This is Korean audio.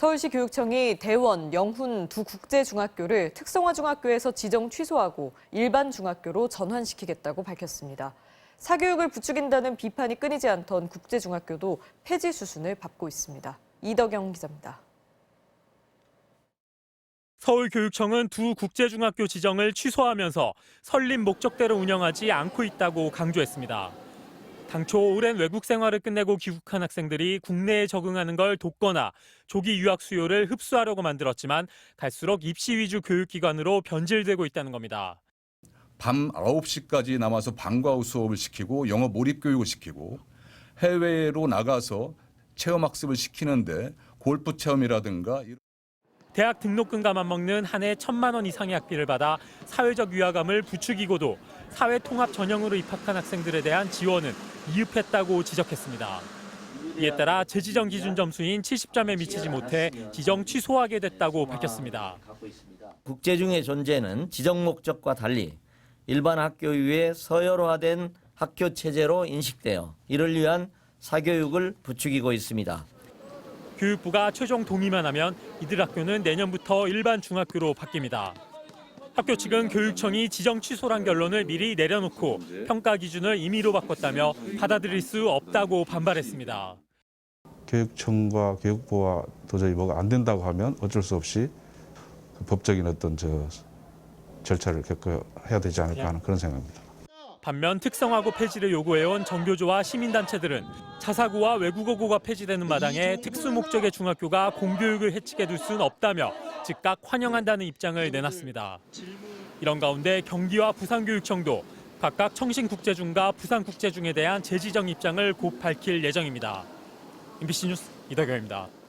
서울시 교육청이 대원, 영훈 두 국제중학교를 특성화 중학교에서 지정 취소하고 일반 중학교로 전환시키겠다고 밝혔습니다. 사교육을 부추긴다는 비판이 끊이지 않던 국제중학교도 폐지 수순을 밟고 있습니다. 이덕영 기자입니다. 서울교육청은 두 국제중학교 지정을 취소하면서 설립 목적대로 운영하지 않고 있다고 강조했습니다. 당초 오랜 외국 생활을 끝내고 귀국한 학생들이 국내에 적응하는 걸 돕거나 조기 유학 수요를 흡수하려고 만들었지만 갈수록 입시 위주 교육기관으로 변질되고 있다는 겁니다. 밤 9시까지 남아서 방과 후 수업을 시키고 영어 몰입 교육을 시키고 해외로 나가서 체험 학습을 시키는데 골프 체험이라든가 대학 등록금가만 먹는 한 해 천만 원 이상의 학비를 받아 사회적 위화감을 부추기고도 사회 통합 전형으로 입학한 학생들에 대한 지원은 미흡했다고 지적했습니다. 이에 따라 재지정 기준 점수인 70점에 미치지 못해 지정 취소하게 됐다고 밝혔습니다. 국제 중의 존재는 지정 목적과 달리 일반 학교 위에 서열화된 학교 체제로 인식되어 이를 위한 사교육을 부추기고 있습니다. 교육부가 최종 동의만 하면 이들 학교는 내년부터 일반 중학교로 바뀝니다. 학교 측은 교육청이 지정 취소란 결론을 미리 내려놓고 평가 기준을 임의로 바꿨다며 받아들일 수 없다고 반발했습니다. 교육청과 교육부와 도저히 뭐가 안 된다고 하면 어쩔 수 없이 그 법적인 어떤 저 절차를 겪어야 되지 않을까 하는 그런 생각입니다. 반면 특성화고 폐지를 요구해온 정교조와 시민단체들은 자사고와 외국어고가 폐지되는 마당에 특수 목적의 중학교가 공교육을 해치게 둘 수는 없다며 즉각 환영한다는 입장을 내놨습니다. 이런 가운데 경기와 부산교육청도 각각 청신국제중과 부산국제중에 대한 재지정 입장을 곧 밝힐 예정입니다. MBC 뉴스 이덕영입니다.